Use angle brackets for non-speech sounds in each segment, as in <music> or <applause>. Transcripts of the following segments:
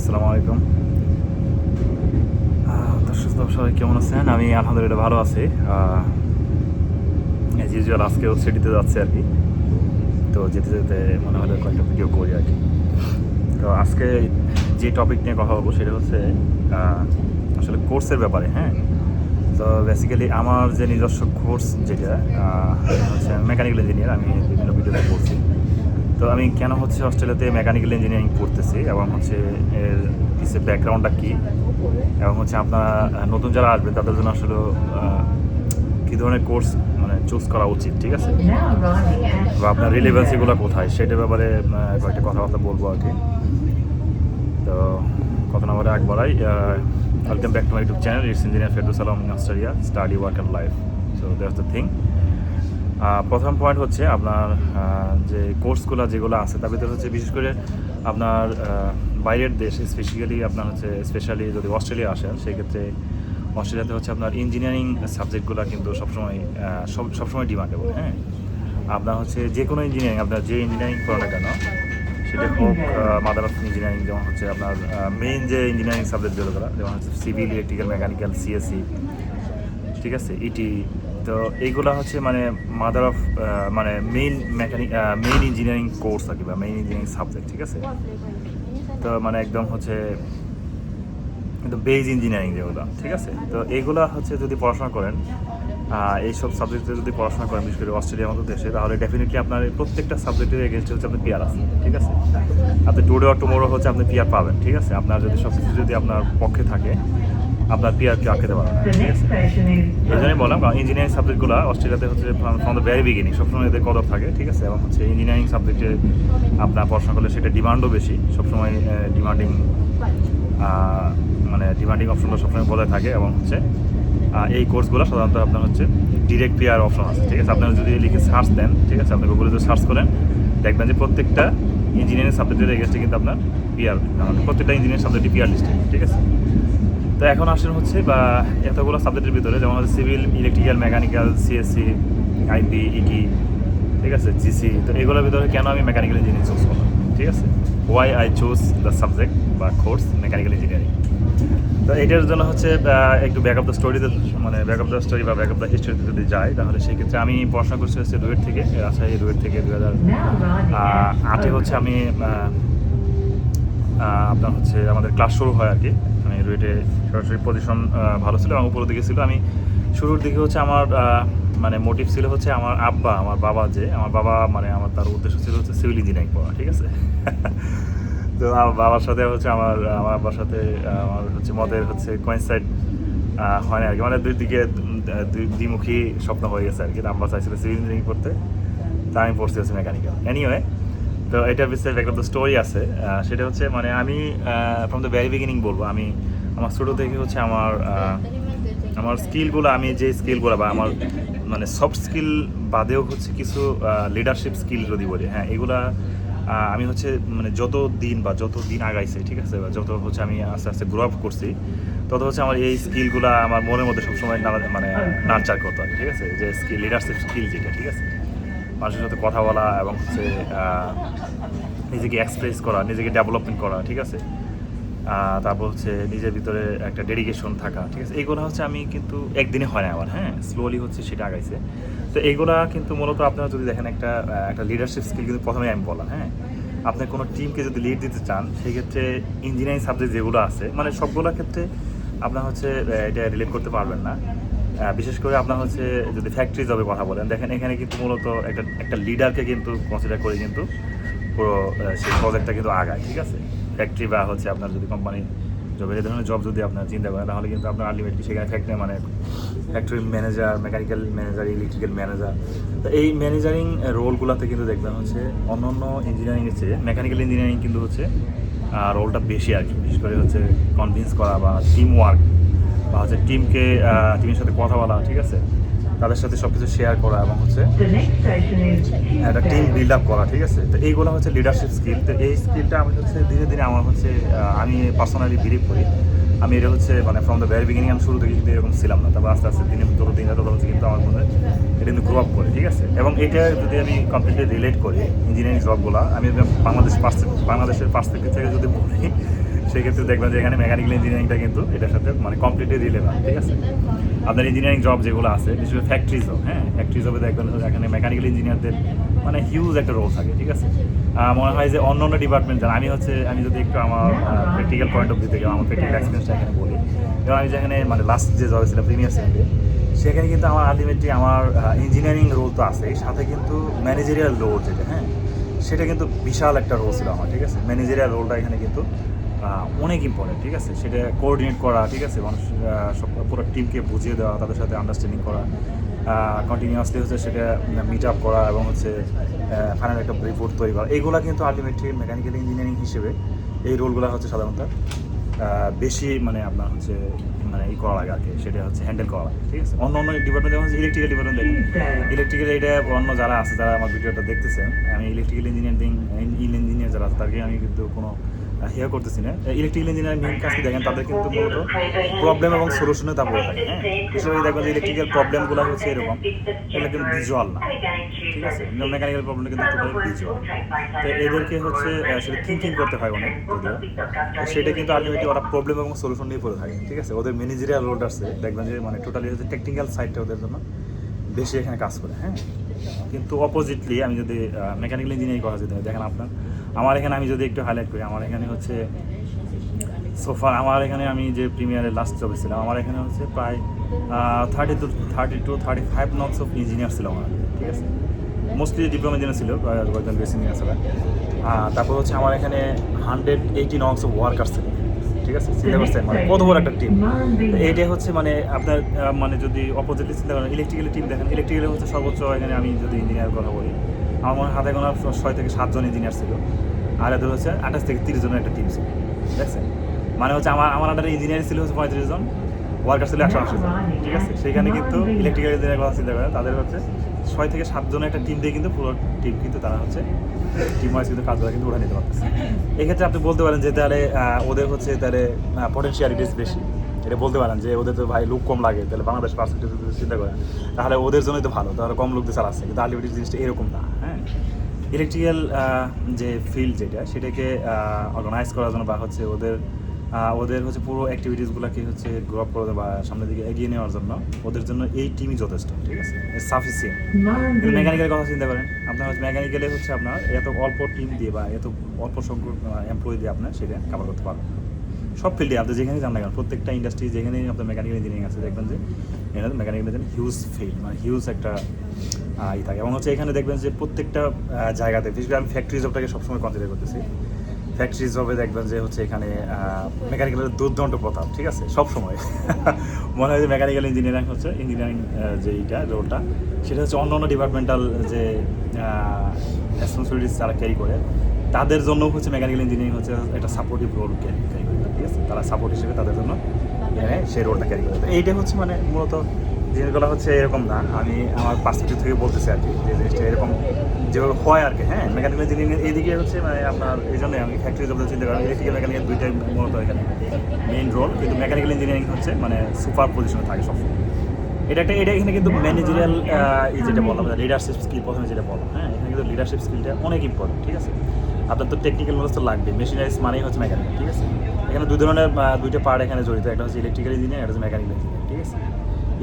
আসসালামু আলাইকুম। দর্শক সবাই কেমন আছেন? আমি আলহামদুলিল্লাহ ভালো আছি। অ্যাজ ইউজুয়াল আজকেও সিটিতে যাচ্ছে আর কি। তো যেতে যেতে মনে হলো কয়েকটা ভিডিও করি আর কি। তো আজকে যে টপিক নিয়ে কথা বলব সেটা হচ্ছে আসলে কোর্সের ব্যাপারে হ্যাঁ? তো বেসিক্যালি আমার যে নিজস্ব কোর্স যেটা হচ্ছে মেকানিক্যাল ইঞ্জিনিয়ার আমি বিভিন্ন ভিডিওতে বলছি তো আমি কেন হচ্ছে অস্ট্রেলিয়াতে মেকানিক্যাল ইঞ্জিনিয়ারিং পড়তেছি এবং হচ্ছে এর পিছে ব্যাকগ্রাউন্ডটা কী? এবং হচ্ছে আপনারা নতুন যারা আসবেন তাদের জন্য আসলে কী ধরনের কোর্স মানে চুজ করা উচিত ঠিক আছে? বা আপনার রিলেভেন্সিগুলো কোথায়? সেটার ব্যাপারে কয়েকটা কথাবার্তা বলব আর কি। তো কথা না বলে একবারাই welcome back to my YouTube channel it's engineer Ferdous Alam Australia study work and life so that's the thing প্রথম পয়েন্ট হচ্ছে আপনার যে কোর্সগুলো যেগুলো আছে তার ভিতরে হচ্ছে বিশেষ করে আপনার বাইরের দেশ স্পেশালি আপনার হচ্ছে স্পেশালি যদি অস্ট্রেলিয়া আসেন সেক্ষেত্রে অস্ট্রেলিয়াতে হচ্ছে আপনার ইঞ্জিনিয়ারিং সাবজেক্টগুলো কিন্তু সবসময় সব সবসময় ডিমান্ডেবল হ্যাঁ? আপনার হচ্ছে যে কোনো ইঞ্জিনিয়ারিং আপনার যে ইঞ্জিনিয়ারিং করো না কেন সেটা হোক মাদার অফ ইঞ্জিনিয়ারিং যেমন হচ্ছে আপনার মেইন যে ইঞ্জিনিয়ারিং সাবজেক্ট যেগুলো যেমন হচ্ছে সিভিল ইলেকট্রিক্যাল মেকানিক্যাল সিএসসি ঠিক আছে? ইটি তো এইগুলা হচ্ছে মানে মাদার অফ মানে main mechanic main engineering course আর কি বা মেইন ইঞ্জিনিয়ারিং সাবজেক্ট ঠিক আছে? তো মানে একদম হচ্ছে একদম বেজ ইঞ্জিনিয়ারিং যেগুলো ঠিক আছে? তো এইগুলা হচ্ছে যদি পড়াশোনা করেন এইসব সাবজেক্টে যদি পড়াশোনা করেন, বিশেষ করে অস্ট্রেলিয়ার মতো দেশে, তাহলে ডেফিনেটলি আপনার প্রত্যেকটা সাবজেক্টের এগেনস্টে হচ্ছে আপনি পিয়ার আছে, ঠিক আছে? আপনি টুডে অর টুমোরো হচ্ছে আপনি পিয়ার পাবেন, ঠিক আছে? আপনার যদি সব কিছু যদি আপনার পক্ষে থাকে আপনার পিয়ারকে আটকাতে আছে? station এই জন্যই বললাম ইঞ্জিনিয়ারিং সাবজেক্টগুলো অস্ট্রেলিয়াতে হচ্ছে ফ্রম দ্য ভেরি বিগিনিং সবসময় এদের কদর থাকে ঠিক আছে? এবং হচ্ছে ইঞ্জিনিয়ারিং সাবজেক্টে আপনার পড়াশোনা করলে সেটা ডিমান্ডও বেশি সবসময় ডিমান্ডিং মানে ডিমান্ডিং অপশনটা সবসময় বজায় থাকে এবং হচ্ছে এই কোর্সগুলো সাধারণত আপনার হচ্ছে ডিরেক্ট পিআর অপশন আছে ঠিক আছে? আপনারা যদি লিখে সার্চ দেন ঠিক আছে? আপনি গুগলে যদি সার্চ করেন দেখবেন যে প্রত্যেকটা ইঞ্জিনিয়ারিং সাবজেক্টের এগেস্টে কিন্তু আপনার পিআর প্রত্যেকটা ইঞ্জিনিয়ারিং সাবজেক্টে পিআর লিস্টে ঠিক আছে? তো এখন আসেন হচ্ছে বা এতগুলো সাবজেক্টের ভিতরে, যেমন হচ্ছে civil electrical mechanical CSC IP ইকি ঠিক আছে জিসি তো এগুলোর ভিতরে কেন আমি মেকানিক্যাল ইঞ্জিনিয়ারিং চুজ করলাম? ঠিক আছে? Why I choose the subject বা কোর্স মেকানিক্যাল ইঞ্জিনিয়ারিং তো এটার জন্য হচ্ছে একটু ব্যাক অফ দ্য স্টোরিতে মানে ব্যাক অফ দ্য স্টোরি বা ব্যাক অফ দ্য হিস্ট্রিতে যদি যাই, তাহলে সেক্ষেত্রে আমি পড়াশোনা করছি হচ্ছে রুয়েট থেকে, রাজশাহী রুয়েট থেকে দু হাজার আটে হচ্ছে আমি আপনার হচ্ছে আমাদের ক্লাস শুরু হয় আর কি। রুয়েটে সরাসরি পজিশন ভালো ছিল এবং উপরের দিকে ছিল। আমি শুরুর দিকে হচ্ছে আমার মানে মোটিভ ছিল হচ্ছে আমার আব্বা, আমার বাবা যে, আমার বাবা মানে আমার তার উদ্দেশ্য ছিল হচ্ছে সিভিল ইঞ্জিনিয়ারিং পড়া, ঠিক আছে? <laughs> তো আমার বাবার সাথে হচ্ছে আমার আমার আব্বার সাথে আমার হচ্ছে মদের হচ্ছে কোয়েন্সাইড হয় না আর কি। মানে দুই দিকে দ্বিমুখী স্বপ্ন হয়ে গেছে আর কি। আব্বা চাইছিল সিভিল ইঞ্জিনিয়ারিং পড়তে, তা আমি পড়ছি হচ্ছে মেকানিক্যাল এনিওয়ে তো এটা বিষয়ে একটা তো স্টোরি আছে। সেটা হচ্ছে মানে আমি ফ্রম দ্য ভেরি বিগিনিং বলব, আমি আমার ছোটো থেকে হচ্ছে আমার আমার স্কিলগুলো আমি যে স্কিলগুলো বা আমার মানে সফট স্কিল বাদেও হচ্ছে কিছু লিডারশিপ স্কিল যদি বলি হ্যাঁ এগুলা আমি হচ্ছে মানে যত দিন বা যত দিন আগাইছে, ঠিক আছে, বা যত হচ্ছে আমি আস্তে আস্তে গ্রো আপ করছি, তত হচ্ছে আমার এই স্কিলগুলো আমার মনের মধ্যে সবসময় নানা- মানে নার্চার করতে ঠিক আছে, যে স্কিল লিডারশিপ স্কিল যেটা, ঠিক আছে। মানুষের সাথে কথা বলা এবং হচ্ছে নিজেকে এক্সপ্রেস করা, নিজেকে ডেভেলপমেন্ট করা, ঠিক আছে? তারপর হচ্ছে নিজের ভিতরে একটা ডেডিকেশন থাকা, ঠিক আছে? এইগুলো হচ্ছে আমি কিন্তু একদিনে হয় না আমার হ্যাঁ? স্লোলি হচ্ছে সেটা আগাইছে। তো এইগুলা কিন্তু মূলত আপনারা যদি দেখেন একটা একটা লিডারশিপ স্কিল কিন্তু প্রথমে আমি বলা হ্যাঁ? আপনি কোনো টিমকে যদি লিড দিতে চান সেই ক্ষেত্রে ইঞ্জিনিয়ারিং সাবজেক্ট যেগুলো আছে মানে সবগুলো ক্ষেত্রে আপনার হচ্ছে এটা রিলেট করতে পারবেন না। বিশেষ করে আপনার হচ্ছে যদি ফ্যাক্টরি জবে কথা বলেন, দেখেন এখানে কিন্তু মূলত একটা একটা লিডারকে কিন্তু কনসিডার করে কিন্তু পুরো সেই প্রজেক্টটা কিন্তু আগায়, ঠিক আছে? ফ্যাক্টরি বা হচ্ছে আপনার যদি কোম্পানি জবের এই ধরনের জব যদি আপনার চিন্তা করেন, তাহলে কিন্তু আপনার আলটিমেটলি সেখানে ফ্যাক্টরি মানে factory manager mechanical manager electrical manager তো এই ম্যানেজারিং রোলগুলোতে কিন্তু দেখবেন হচ্ছে অন্য অন্য ইঞ্জিনিয়ারিংয়ের চেয়ে মেকানিক্যাল ইঞ্জিনিয়ারিং কিন্তু হচ্ছে রোলটা বেশি আর কি। বিশেষ করে হচ্ছে কনভিন্স করা বা টিম ওয়ার্ক বা হচ্ছে টিমকে টিমের সাথে কথা বলা, ঠিক আছে? তাদের সাথে সব কিছু শেয়ার করা এবং হচ্ছে একটা টিম. বিল্ড আপ করা, ঠিক আছে? তো এইগুলো হচ্ছে লিডারশিপ স্কিল তো এই স্কিলটা আমি হচ্ছে ধীরে ধীরে আমার হচ্ছে আমি পার্সোনালি বিলিভ করি। আমি এটা হচ্ছে মানে ফ্রম দ্য ভেরি বিগিনিং আমি শুরু থেকে কিন্তু এরকম ছিলাম না। তারপর আস্তে আস্তে দিনে যত দিন তত হচ্ছে কিন্তু আমার মধ্যে এটা কিন্তু গ্রো আপ করে, ঠিক আছে? এবং এটা যদি আমি কমপ্লিটলি রিলেট করি ইঞ্জিনিয়ারিং জবগুলো আমি বাংলাদেশ বাংলাদেশের পার্সপেক্টিভ থেকে যদি বলি সেক্ষেত্রে দেখবেন যে এখানে মেকানিক্যাল ইঞ্জিনিয়ারিংটা কিন্তু এটার সাথে মানে কমপ্লিটলি রিলেভেন্ট ঠিক আছে? আপনার ইঞ্জিনিয়ারিং জব যেগুলো আছে, বিশেষ করে হ্যাঁ? ফ্যাক্টরি জবে দেখবেন এখানে মেকানিক্যাল ইঞ্জিনিয়ারদের মানে হিউজ একটা রোল থাকে, ঠিক আছে? মনে হয় যে অন্য অন্য ডিপার্টমেন্ট যারা, আমি হচ্ছে, আমি যদি একটু আমার প্র্যাকটিক্যাল পয়েন্ট অফ ভিউ থেকে আমার প্র্যাকটিক্যাল এক্সপিরিয়েন্সটা এখানে বলি। এবং আমি যেখানে মানে লাস্ট যে জবে ছিলাম প্রিমিয়ার সেকেন্ডে সেখানে কিন্তু আমার আলটিমেটলি আমার ইঞ্জিনিয়ারিং রোল তো আছে সাথে কিন্তু ম্যানেজেরিয়াল রোল যেটা হ্যাঁ? সেটা কিন্তু বিশাল একটা রোল ছিল আমার, ঠিক আছে? ম্যানেজেরিয়াল রোলটা এখানে কিন্তু অনেক ইম্পর্টেন্ট ঠিক আছে? সেটা কোঅর্ডিনেট করা, ঠিক আছে? মানুষ সব, পুরো টিমকে বুঝিয়ে দেওয়া, তাদের সাথে আন্ডারস্ট্যান্ডিং করা কন্টিনিউয়াসলি হচ্ছে সেটা মিট আপ করা এবং হচ্ছে ফাইনাল একটা রিপোর্ট তৈরি করা। এইগুলো কিন্তু আলটিমেটলি মেকানিক্যাল ইঞ্জিনিয়ারিং হিসেবে এই রোলগুলো হচ্ছে সাধারণত বেশি মানে আপনার হচ্ছে মানে ই করা লাগে আর কি। সেটা হচ্ছে হ্যান্ডেল করা লাগে, ঠিক আছে? অন্য অন্য ডিপার্টমেন্ট যেমন ইলেকট্রিক্যাল ডিপার্টমেন্ট দেখেন। ইলেকট্রিক্যাল এটা অন্য যারা আছে, যারা আমার ভিডিওটা দেখতেছেন, আমি ইলেকট্রিক্যাল ইঞ্জিনিয়ারিং ইঞ্জিনিয়ার যারা আছে, তাদেরকে আমি কিন্তু কোনো হেয়ার করতেছি না। ইলেকট্রিক্যাল ইঞ্জিনিয়ার মেন কাজটি দেখেন, তাদের কিন্তু মূলত প্রবলেম এবং সলিউশনে তা বলে থাকে হ্যাঁ? বিশেষ করে দেখবেন ইলেকট্রিক্যাল প্রবলেমগুলো হচ্ছে এরকম। এগুলো কিন্তু ভিজুয়াল না, ঠিক আছে? মেকানিক্যাল প্রবলেম কিন্তু টোটালি ভিজুয়াল তো এদেরকে হচ্ছে সেটা থিঙ্কিং করতে হয় অনেক, যদিও। সেটা কিন্তু আলটিমেটলি ওরা প্রবলেম এবং সলিউশন নিয়ে পড়ে থাকে, ঠিক আছে? ওদের ম্যানেজারিয়াল রোলটা আছে, দেখবেন যে মানে টোটালি হচ্ছে টেকনিক্যাল সাইডটা ওদের জন্য বেশি এখানে কাজ করে হ্যাঁ? কিন্তু অপোজিটলি আমি যদি মেকানিক্যাল ইঞ্জিনিয়ারিং কথা যদি দেখেন আপনার আমার এখানে আমি যদি একটু হাইলাইট করি, আমার এখানে হচ্ছে সোফার আমার এখানে আমি যে প্রিমিয়ারের লাস্ট জবে ছিলাম, আমার এখানে হচ্ছে প্রায় thirty two thirty two thirty five lots of engineer ছিল আমার, ঠিক আছে? মোস্টলি ডিপ্লোমা ইঞ্জিনিয়ার ছিল কয়েকজন বেশি নিয়ে আসলে তারপর হচ্ছে আমার এখানে hundred eighty lots of worker ছিল ঠিক আছে? করছেন মানে কত বড় একটা টিম এইটাই হচ্ছে মানে আপনার মানে যদি অপোজিটলি চিন্তা করেন ইলেকট্রিক্যাল টিম দেখেন ইলেকট্রিক্যালে হচ্ছে সর্বোচ্চ এখানে আমি যদি ইঞ্জিনিয়ার কথা বলি আমার মনে হাতে গোনা ছয় থেকে সাতজন ইঞ্জিনিয়ার ছিল। আর এদের হচ্ছে আঠাশ থেকে তিরিশ জনের একটা টিম ছিল। দেখছেন মানে হচ্ছে আমার আমার আন্ডারে ইঞ্জিনিয়ার ছিল হচ্ছে পঁয়ত্রিশ জন ওয়ার্কার ছিল একশো আশি জন। ঠিক আছে? সেখানে কিন্তু ইলেকট্রিক্যাল ইঞ্জিনিয়ার কথা চিন্তা করেন তাদের হচ্ছে ছয় থেকে সাতজনের একটা টিম দিয়ে কিন্তু পুরো টিম কিন্তু তারা হচ্ছে টিম ওয়াইজ কিন্তু কাজগুলো কিন্তু উঠে নিতে পারতেছে। এক্ষেত্রে আপনি বলতে পারেন যে তাহলে ওদের হচ্ছে তাহলে পটেন্সিয়ালিটিস বেশি। এটা বলতে পারেন যে ওদের তো ভাই লুক কম লাগে, তাহলে বাংলাদেশ পার্সেন্টেজ চিন্তা করেন, তাহলে ওদের জন্যই তো ভালো। তাহলে কম লোক দিয়ে চালাচ্ছে কিন্তু আলটিমেটলি জিনিসটা এরকম না। ইলেকট্রিক্যাল যে ফিল্ড যেটা সেটাকে অর্গানাইজ করার জন্য বা হচ্ছে ওদের ওদের হচ্ছে পুরো অ্যাক্টিভিটিসগুলোকে হচ্ছে গ্রো আপ করে বা সামনের দিকে এগিয়ে নেওয়ার জন্য ওদের জন্য এই টিমই যথেষ্ট ঠিক আছে সাফিসিয়েন্ট কিন্তু মেকানিক্যালের কথা চিন্তা করেন আপনার হচ্ছে মেকানিক্যালে হচ্ছে আপনার এত অল্প টিম দিয়ে বা এত অল্প সংখ্যক এমপ্লয়ি দিয়ে আপনার সেটা কাভার করতে পারবেন। সব ফিল্ডে আপনি যেখানে যান না কেন, প্রত্যেকটা ইন্ডাস্ট্রি যেখানেই আপনার মেকানিক্যাল ইঞ্জিনিয়ারিং আছে, দেখবেন যে এখানে মেকানিক্যাল ইঞ্জিনিয়ারিং হিউজ ফিল্ড মানে হিউজ একটা ই থাকে। এবং হচ্ছে এখানে দেখবেন যে প্রত্যেকটা জায়গাতে, বিশেষ করে আমি ফ্যাক্টরি জবটাকে সবসময় কনসিডার করতেছি। ফ্যাক্টরি জবে দেখবেন যে হচ্ছে এখানে মেকানিক্যালের দুর্দণ্ড প্রতাপ, ঠিক আছে? সব সময় <laughs> মনে হয় যে মেকানিক্যাল ইঞ্জিনিয়ারিং হচ্ছে ইঞ্জিনিয়ারিং যে এইটা রোলটা সেটা হচ্ছে অন্য অন্য ডিপার্টমেন্টাল যে রেসপন্সিবিলিটিস তারা ক্যারি করে। তাদের জন্য হচ্ছে মেকানিক্যাল ইঞ্জিনিয়ারিং হচ্ছে একটা সাপোর্টিভ রোল ক্যারি আছে তারা সাপোর্ট হিসেবে তাদের জন্য এখানে সেই রোলটা ক্যারি করে এইটা হচ্ছে মানে মূলত জিনিসগুলো হচ্ছে এরকম না। আমি আমার পার্সপেক্টিভ থেকে বলতেছি আর কি যে জিনিসটা এরকম যেভাবে হয় আর কি হ্যাঁ? মেকানিক্যাল ইঞ্জিনিয়ারিং এইদিকে হচ্ছে মানে আপনার এই জন্য আমি ফ্যাক্টরি জব চিন্তা করেন ইলেকট্রিক্যাল মেকানিক্যাল দুইটাই মূলত এখানে মেইন রোল কিন্তু মেকানিক্যাল ইঞ্জিনিয়ারিং হচ্ছে মানে সুপার পজিশনে থাকে সবসময় এটা একটা, এটা এখানে কিন্তু ম্যানেজারিয়াল যেটা বললাম লিডারশিপ স্কিল প্রথমে যেটা বললাম হ্যাঁ? এখানে কিন্তু লিডারশিপ স্কিলটা অনেক ইম্পর্টেন্ট ঠিক আছে? আপনার তো টেকনিক্যাল নলেজ তো লাগবে মেশিনারিজ মানেই হচ্ছে মেকানিক্যাল ঠিক আছে? এখানে দুই ধরনের দুইটা পার্ট এখানে জড়িত। একটা হচ্ছে ইলেকট্রিক্যাল ইঞ্জিনিয়ার একটা হচ্ছে মেকানিক্যাল ইঞ্জিনিয়ার ঠিক আছে?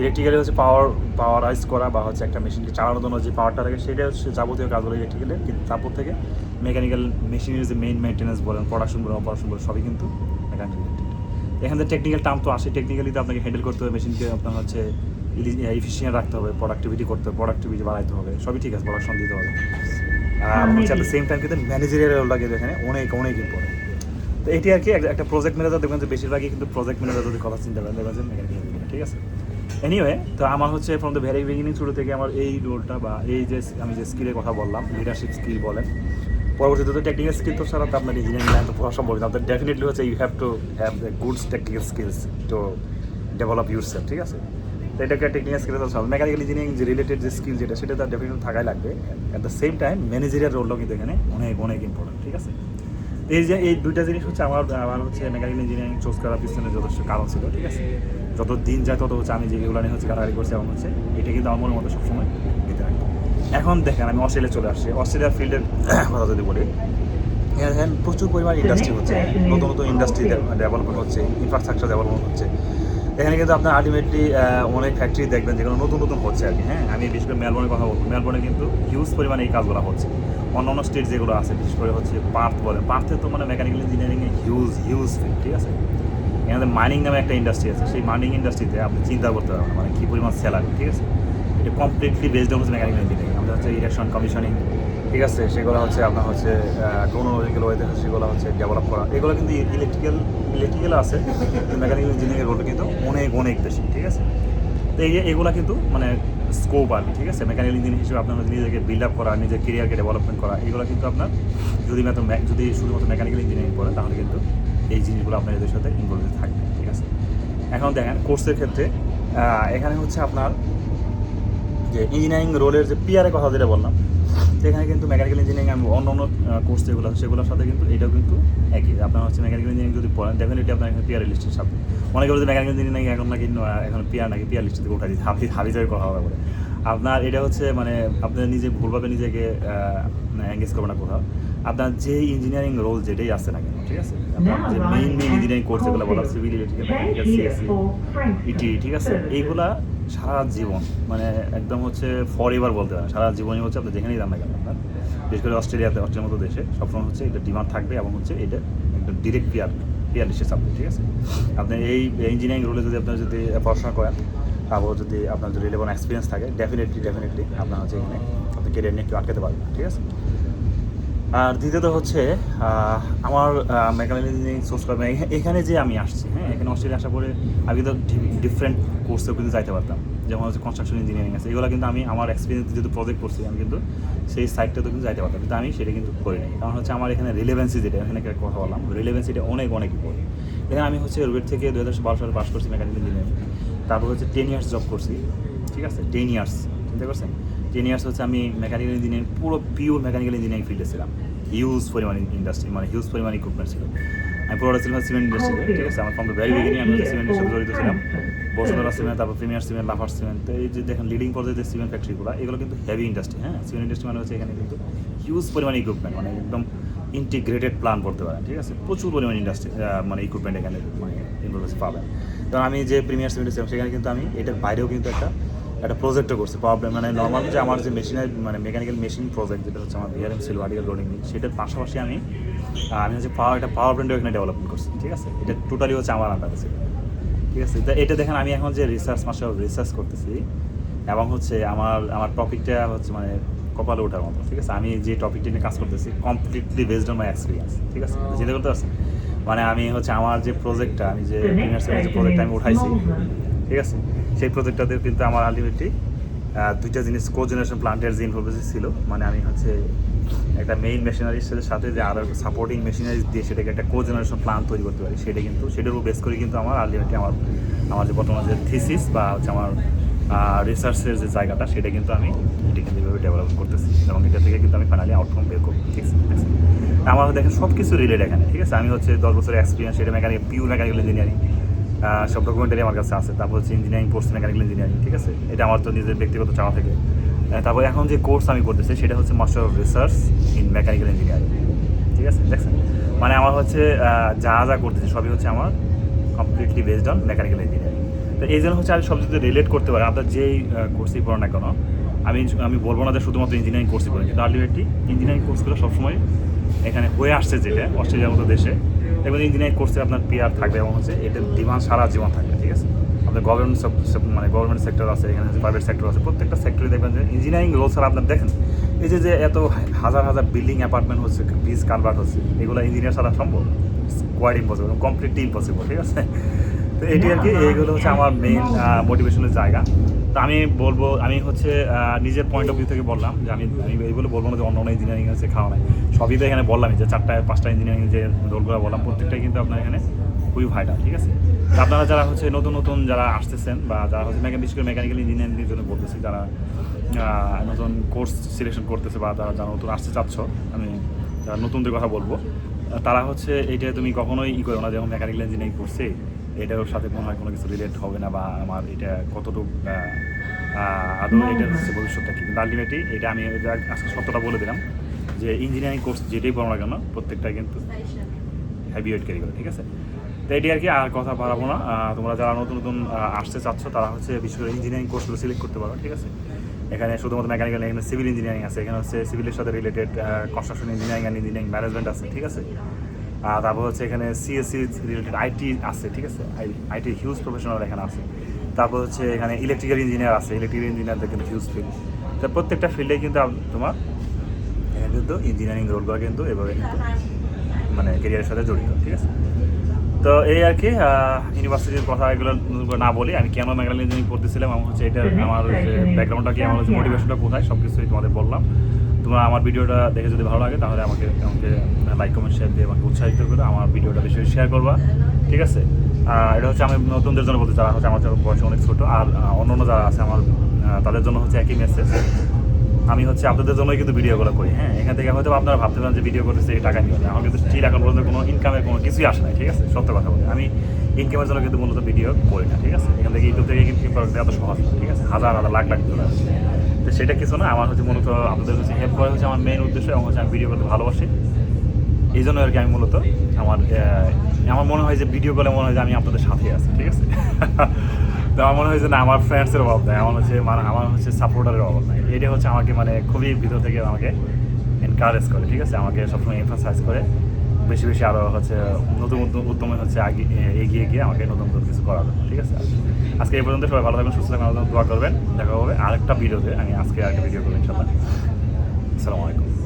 ইলেকট্রিক্যালি হচ্ছে পাওয়ার পাওয়ারাইজ করা বা হচ্ছে একটা মেশিনকে চালানোর জন্য যে পাওয়ারটা থাকে সেটা হচ্ছে যাবতীয় কাজ কাজগুলো ইলেকট্রিক্যালে কিন্তু তারপর থেকে মেকানিক্যাল মেশিনের যে মেইন মেনটেন্যান্স বলেন প্রোডাকশন বলেন অপারেশন বলেন সবই কিন্তু মেকানিক্যাল এখানে টেকনিক্যাল টার্ম তো আসে টেকনিক্যালি তো আপনাকে হ্যান্ডেল করতে হবে মেশিনকে আপনার হচ্ছে ইফিসিয়েন্ট রাখতে হবে প্রোডাক্টিভিটি করতে হবে প্রোডাক্টিভিটি বাড়াইতে হবে সবই ঠিক আছে প্রোডাকশন দিতে হবে। আর হচ্ছে অ্যাট দ্য সেম টাইম কিন্তু ম্যানেজারিয়াল রোলটা কিন্তু এখানে অনেক অনেক ইম্পর্টেন্ট তো এটি আর কি একটা- প্রজেক্ট ম্যানেজার দেখবেন যে বেশিরভাগই কিন্তু প্রজেক্ট ম্যানেজার যদি কথা চিন্তা করেন দেখবেন যে ঠিক আছে? এনিওয়ে তো আমার হচ্ছে ফ্রম দ্য ভেরি বিগিনিং শুরু থেকে আমার এই রোলটা বা এই যে আমি যে স্কিলের কথা বললাম লিডারশিপ স্কিল বলেন, পরবর্তীতে তো টেকনিক্যাল স্কিল তো ছাড়া তো আপনার ইঞ্জিনিয়ারিং লাইন তো পড়া সম্ভব না। আপনার ডেফিনেটলি হচ্ছে you have to have the goods technical skills to develop yourself ঠিক আছে? তো এটা একটা টেকনিক্যাল স্কিল তো মেকানিক্যাল ইঞ্জিনিয়ারিং যে রিলেটেড যে স্কিল যেটা, সেটা তার ডেফিনেটলি থাকাই লাগবে। At the same time managerial রোলটাও কিন্তু এখানে অনেক অনেক ইম্পর্টেন্ট ঠিক আছে? তো এই যে এই দুইটা জিনিস হচ্ছে আমার আমার হচ্ছে মেকানিক্যাল ইঞ্জিনিয়ারিং চুজ করার পিছনে যথেষ্ট কারণ ছিল ঠিক আছে? যত দিন যায় তত হচ্ছে আমি যে এগুলো নিয়ে হচ্ছে গাড়াগাড়ি করছি এমন হচ্ছে এটা কিন্তু আমার মতো সবসময় দিতে রাখব এখন দেখেন আমি অস্ট্রেলিয়া চলে আসছি। অস্ট্রেলিয়ার ফিল্ডের <coughs> কথা যদি বলি এখানে প্রচুর পরিমাণ ইন্ডাস্ট্রি হচ্ছে। নতুন নতুন ইন্ডাস্ট্রি ডেভেলপমেন্ট হচ্ছে ইনফ্রাস্ট্রাকচার ডেভেলপমেন্ট হচ্ছে। এখানে কিন্তু আপনার আলটিমেটলি অনেক ফ্যাক্টরি দেখবেন যেগুলো নতুন নতুন হচ্ছে আর কি হ্যাঁ? আমি বিশেষ করে মেলবোর্নের কথা বলব। মেলবোর্নে কিন্তু হিউজ পরিমাণে এই কাজগুলো হচ্ছে। অন্য অন্য স্টেট যেগুলো আছে, বিশেষ করে হচ্ছে পার্থ বলে পার্থে তো মানে মেকানিক্যাল ইঞ্জিনিয়ারিংয়ে হিউজ হিউজ ফিল্ড ঠিক আছে? এখানে মাইনিং নামে একটা ইন্ডাস্ট্রি আছে। সেই মাইনিং ইন্ডাস্ট্রিতে আপনি চিন্তা করতে পারবেন মানে কী পরিমাণ স্যালারি ঠিক আছে? এটা কমপ্লিটলি বেসড অন হচ্ছে মেকানিক্যাল ইঞ্জিনিয়ারিং আমাদের হচ্ছে ইলেকশন কমিশনিং ঠিক আছে, সেগুলো হচ্ছে আপনার হচ্ছে টেকনোলজিক্যাল ওয়েতে সেগুলো হচ্ছে ডেভেলপ করা। এগুলো কিন্তু ইলেকট্রিক্যাল ইলেকট্রিক্যাল আছে মেকানিক্যাল ইঞ্জিনিয়ারিংয়ের রোলটা কিন্তু অনেক অনেক বেশি, ঠিক আছে? তো এই এগুলো কিন্তু মানে স্কোপ আর ঠিক আছে? মেকানিক্যাল ইঞ্জিনিয়ার হিসেবে আপনার নিজেকে বিল্ড আপ করা, নিজের কেরিয়ারকে ডেভেলপমেন্ট করা, এগুলো কিন্তু আপনার যদি মাত্র যদি শুধুমাত্র মেকানিক্যাল ইঞ্জিনিয়ারিং পড়েন তাহলে কিন্তু এই জিনিসগুলো আপনার এদের সাথে ইনভলভ থাকবে, ঠিক আছে? এখন দেখেন কোর্সের ক্ষেত্রে এখানে হচ্ছে আপনার যে ইঞ্জিনিয়ারিং রোলের যে পিয়ারের কথা যেটা বললাম সেখানে কিন্তু মেকানিক্যাল ইঞ্জিনিয়ারিং আমি অন্য অন্য কোর্স যেগুলো আছে সেগুলোর সাথে কিন্তু এটাও কিন্তু একই। আপনার হচ্ছে মেকানিক্যাল ইঞ্জিনিয়ারিং যদি পড়েন ডেফিনেটলি আপনার এখানে পিয়ার লিস্টের সাথে অনেকে বলছে মেকানিক্যাল ইঞ্জিনিয়ারিং এখন নাকি এখন পিয়ার নাকি পিয়ার লিস্ট থেকে উঠা দিচ্ছে হাবি হাবি যাবে কথা হবে বলে। আপনার এটা হচ্ছে মানে আপনার নিজে ভুলভাবে নিজেকে এঙ্গেজ করবে না কোথাও। আপনার যে ইঞ্জিনিয়ারিং রোল যেটাই আছে না কেন ঠিক আছে? আপনার যে মেইন মেইন ইঞ্জিনিয়ারিং কোর্স যেগুলো বলা civil electrical mechanical CSC ET ঠিক আছে? এইগুলা সারা জীবন মানে একদম হচ্ছে ফর এভার বলতে পারেন। সারা জীবনই হচ্ছে আপনি যেখানেই যান না কেন আপনার। বিশেষ করে অস্ট্রেলিয়াতে, অস্ট্রেলিয়ার মতো দেশে সবসময় হচ্ছে এটা ডিমান্ড থাকবে এবং হচ্ছে এটা একদম ডিরেক্ট পিয়ার পিয়ার লিস্টের সাবজেক্ট ঠিক আছে? আপনি এই ইঞ্জিনিয়ারিং রোলে যদি আপনার যদি পড়াশোনা করেন, তারপর যদি আপনার যদি রিলেভেন্ট এক্সপিরিয়েন্স থাকে ডেফিনেটলি ডেফিনেটলি আপনার হচ্ছে এখানে আপনি কেরিয়ার নিয়ে কেউ আটকাতে পারবেন ঠিক আছে? আর দ্বিতীয়ত হচ্ছে আমার মেকানিক্যাল ইঞ্জিনিয়ারিং সোর্স এখানে যে আমি আসছি হ্যাঁ এখানে অস্ট্রেলিয়া আসার পরে আমি তো ডিফারেন্ট কোর্সেও কিন্তু যাইতে পারতাম। যেমন হচ্ছে কনস্ট্রাকশন ইঞ্জিনিয়ারিং আছে, এগুলো কিন্তু আমি আমার এক্সপিরিয়েন্স যেহেতু প্রজেক্ট করছি, আমি কিন্তু সেই সাইডটাতে কিন্তু যাইতে পারতাম, কিন্তু আমি সেটা কিন্তু করি নাই। কারণ হচ্ছে আমার এখানে রিলেভেন্সি যেটা, এখানে কথা বললাম রিলেভেন্সিটা অনেক অনেক পড়ে এখানে আমি হচ্ছে রুয়েট থেকে দু হাজার বারো সালে পাস করছি মেকানিক্যাল ইঞ্জিনিয়ারিং তারপর হচ্ছে টেন ইয়ার্স জব করছি, ঠিক আছে? টেন ইয়ার্স চিন্তা করছেন? টেন ইয়ার্স হচ্ছে আমি মেকানিক্যাল ইঞ্জিনিয়ারিং পুরো পিওর মেকানিক্যাল ইঞ্জিনিয়ারিং ফিল্ডে ছিলাম। হিউজ পরিমাণ ইন্ডাস্ট্রি মানে হিউজ পরিমাণ ইকুইপমেন্ট ছিল। আমি পুরোটা ছিলাম সিমেন্ট ইন্ডাস্ট্রিতে ঠিক আছে? আমার ফ্রম দ্য ভেরি বিগিনিং আমি সিমেন্টের সাথে জড়িত ছিলাম। বসুন্ধরা সিমেন্ট তারপর প্রিমিয়ার সিমেন্ট লাফার সিমেন্ট তো এই যে দেখেন লিডিং পর্যায়ে যে সিমেন্ট ফ্যাক্টরিগুলো এগুলো কিন্তু হেভি ইন্ডাস্ট্রি হ্যাঁ? সিমেন্ট ইন্ডাস্ট্রি মানে হচ্ছে এখানে কিন্তু হিউজ পরিমাণ ইকুইপমেন্ট মানে একদম ইন্টিগ্রেটেড প্ল্যান করতে পারেন, ঠিক আছে? প্রচুর পরিমাণ ইন্ডাস্ট্রি মানে ইকুইপমেন্ট এখানে মানে ইনভলভ পাবেন। কারণ আমি যে প্রিমিয়ার সিমেন্ট ছিলাম, সেখানে কিন্তু আমি, এটার বাইরেও কিন্তু একটা একটা প্রজেক্টও করছি। প্রবলেম মানে নর্মাল যে আমার যে মেশিনের মানে মেকানিক্যাল মেশিন প্রজেক্ট যেটা হচ্ছে আমার বিআরএম সিল ভার্টিক্যাল লোডিং সেটার পাশাপাশি আমি আমি হচ্ছে পাওয়ার একটা পাওয়ার ব্র্যান্ডও এখানে ডেভেলপমেন্ট করছি ঠিক আছে? এটা টোটালি হচ্ছে আমার আন্ডারে ছিল ঠিক আছে? তো এটা দেখেন আমি এখন যে রিসার্চ মাসে রিসার্চ করতেছি এবং হচ্ছে আমার আমার টপিকটা হচ্ছে মানে কপালে ওঠার মতো ঠিক আছে? আমি যে টপিকটা নিয়ে কাজ করতেছি completely based on my experience ঠিক আছে? চিন্তা করতে পারছেন? মানে আমি হচ্ছে আমার যে প্রজেক্টটা আমি যে প্রিমিয়ার যে প্রজেক্টটা আমি উঠাইছি ঠিক আছে? সেই প্রজেক্টটাতে কিন্তু আমার আলটিমেটলি দুইটা জিনিস কো জেনারেশন প্লান্টের যে ইনফরমেশন ছিল মানে আমি হচ্ছে একটা মেইন মেশিনারির সাথে সাথে যে আরও সাপোর্টিং মেশিনারিজ দিয়ে সেটাকে একটা কো জেনারেশন প্ল্যান তৈরি করতে পারি সেটা কিন্তু সেটার উপর বেস করে কিন্তু আমার আলটিমেটলি আমার আমার যে বর্তমান যে থিসিস বা হচ্ছে আমার রিসার্চের যে জায়গাটা সেটা কিন্তু আমি এটা কিন্তু এইভাবে ডেভেলপ করতেছি এবং এটা থেকে কিন্তু আমি ফাইনালি আউটকাম বের করব ঠিক আছে? আমার দেখেন সব কিছু রিলেট এখানে, ঠিক আছে? আমি হচ্ছে দশ বছরের এক্সপিরিয়েন্স সেটা মেকানিক পিউর মেকানিক্যাল ইঞ্জিনিয়ারিং সব ডকুমেন্টারি আমার কাছে আছে। তারপর হচ্ছে ইঞ্জিনিয়ারিং পড়ছি মেকানিক্যাল ইঞ্জিনিয়ারিং ঠিক আছে? এটা আমার তো নিজের ব্যক্তিগত চাওয়া থেকে। তারপর এখন যে কোর্স আমি করতেছি সেটা হচ্ছে master of research in mechanical engineering ঠিক আছে? দেখছেন? মানে আমার হচ্ছে যা যা করতেছি সবই হচ্ছে আমার completely based on mechanical engineering তো এই জন্য হচ্ছে আমি সব যদি রিলেট করতে পারি, আপনার যেই কোর্সই পড়ো না কেন, আমি আমি বলব না যে শুধুমাত্র ইঞ্জিনিয়ারিং কোর্সই পড়েন, কিন্তু আলটিমেটলি ইঞ্জিনিয়ারিং কোর্সগুলো সবসময় এখানে হয়ে আসছে যেটা, অস্ট্রেলিয়ার মতো দেশে। এবং ইঞ্জিনিয়ারিং কোর্সে আপনার পিআর থাকবে এবং হচ্ছে, এটার ডিমান্ড সারা জীবন থাকবে, ঠিক আছে? আপনার গভর্নমেন্ট মানে গভর্নমেন্ট সেক্টর আছে, এখানে প্রাইভেট সেক্টর আছে, প্রত্যেকটা সেক্টরে দেখবেন যে ইঞ্জিনিয়ারিং রোল ছাড়া আপনার দেখেন, এই যে যে এত হাজার হাজার বিল্ডিং অ্যাপার্টমেন্ট হচ্ছে ব্রিজ কালভার্ট হচ্ছে, এগুলো ইঞ্জিনিয়ার ছাড়া সম্ভব কোয়াইট ইম্পসিবল কমপ্লিটলি ইম্পসিবল ঠিক আছে? তো এটি আর কি, এইগুলো হচ্ছে আমার মেইন মোটিভেশনের জায়গা। তো আমি বলব, আমি হচ্ছে নিজের পয়েন্ট অফ ভিউ থেকে বললাম যে আমি আমি এইগুলো বলব না যে অন্য অন্য ইঞ্জিনিয়ারিং আছে খাওয়া নাই। সবই তো এখানে বললাম যে চারটা, পাঁচটা ইঞ্জিনিয়ারিং যে রোলগুলো বললাম, প্রত্যেকটাই কিন্তু আপনার এখানে খুবই ভাইটাল ঠিক আছে? আপনারা যারা হচ্ছে নতুন নতুন যারা আসতেছেন বা যারা হচ্ছে মেকা বিশেষ করে মেকানিক্যাল ইঞ্জিনিয়ারিংয়ের জন্য বলতেছি, যারা নতুন কোর্স সিলেকশন করতেছে বা যারা যারা নতুন আসতে চাচ্ছ, আমি যারা নতুনদের কথা বলব, তারা হচ্ছে এইটা তুমি কখনোই ই করো না যেমন মেকানিক্যাল ইঞ্জিনিয়ারিং করছে। এটার সাথে মনে হয় কোনো কিছু রিলেট হবে না বা আমার এটা কতটুকু আদৌ এটা হচ্ছে ভবিষ্যৎটা কি? কিন্তু আলটিমেটলি এটা আমি এটা আজকে সত্যটা বলে দিলাম যে ইঞ্জিনিয়ারিং কোর্স যেটাই পড়ো না কেন প্রত্যেকটা কিন্তু হেভি ওয়েট ক্যারি করে ঠিক আছে? তো এটি আর কি আর কথা বাড়াবো না। তোমরা যারা নতুন নতুন আসতে চাচ্ছ তারা হচ্ছে করে ইঞ্জিনিয়ারিং কোর্সগুলো সিলেক্ট করতে পারো ঠিক আছে? এখানে শুধুমাত্র মেকানিক্যাল এখানে সিভিল ইঞ্জিনিয়ারিং আছে। এখানে হচ্ছে সিভিলের সাথে related construction engineering and engineering management আছে ঠিক আছে? তারপর হচ্ছে এখানে সিএসসি রিলেটেড আইটি আছে ঠিক আছে? আইটি হিউজ প্রফেশনাল এখানে আছে। তারপর হচ্ছে এখানে ইলেকট্রিক্যাল ইঞ্জিনিয়ার আছে ইলেকট্রিক্যাল ইঞ্জিনিয়ারদের কিন্তু হিউজ ফিল্ড তো প্রত্যেকটা ফিল্ডে কিন্তু তোমার এখানে কিন্তু ইঞ্জিনিয়ারিং রোলগুলো কিন্তু এভাবে কিন্তু মানে কেরিয়ারের সাথে জড়িত ঠিক আছে? তো এই আর কি ইউনিভার্সিটির কথা এগুলো না বলি আমি কেন মেকানিক্যাল ইঞ্জিনিয়ারিং পড়তেছিলাম? আমার হচ্ছে এটা আমার যে ব্যাকগ্রাউন্ডটা কি? আমার হচ্ছে মোটিভেশনটা কোথায়? সব কিছুই তোমাদের বললাম। তোমরা আমার ভিডিওটা দেখে যদি ভালো লাগে, তাহলে আমাকে আমাকে লাইক কমেন্ট শেয়ার দিয়ে আমাকে উৎসাহিত করে, আমার ভিডিওটা বেশি শেয়ার করবা, ঠিক আছে? এটা হচ্ছে আমি নতুনদের জন্য বলতে যারা হচ্ছে আমার বয়স অনেক ছোটো, আর অন্য অন্য যারা আছে আমার তাদের জন্য হচ্ছে একই মেসেজ আমি হচ্ছে আপনাদের জন্যই কিন্তু ভিডিওগুলো করি হ্যাঁ? এখান থেকে হয়তো আপনারা ভাবতে পারেন যে ভিডিও করতেছে, এই টাকা নিয়ে আমার কিন্তু স্টিল এখন পর্যন্ত কোনো ইনকামের কোনো কিছুই আসে না ঠিক আছে? সত্য কথা বলি আমি ইনকামের জন্য কিন্তু মূলত ভিডিও করি না, ঠিক আছে? এখান থেকে ইউটিউব থেকে ইনকাম করা এত সহজ ঠিক আছে? হাজার হাজার, লাখ লাখ তো সেটা কিছু না, আমার হচ্ছে মূলত আপনাদের হচ্ছে হেল্প করা হচ্ছে আমার মেইন উদ্দেশ্য এবং হচ্ছে আমি ভিডিও করতে ভালোবাসি। এই জন্য আর কি আমি মূলত আমার আমার মনে হয় যে ভিডিও কলে মনে হয় যে আমি আপনাদের সাথে আছি, ঠিক আছে? <laughs> তো আমার মনে হয় যে না, আমার ফ্রেন্ডসের অভাব নাই, আমার হচ্ছে মানে আমার হচ্ছে সাপোর্টারের অভাব নাই। এটা হচ্ছে আমাকে মানে খুবই ভিতর থেকে আমাকে এনকারেজ করে, ঠিক আছে? আমাকে সবসময় এমফাসাইজ করে, বেশি বেশি আরও হচ্ছে নতুন উদ্যম- হচ্ছে আগে এগিয়ে গিয়ে আমাকে নতুন নতুন কিছু করা ঠিক আছে? আজকে এই পর্যন্ত সবাই ভালো থাকবেন, সুস্থ থাকবেন দোয়া করবেন। দেখা হবে আরেকটা ভিডিওতে। আমি আজকে আরেকটা ভিডিও করব ইনশাল্লাহ আসসালামু আলাইকুম।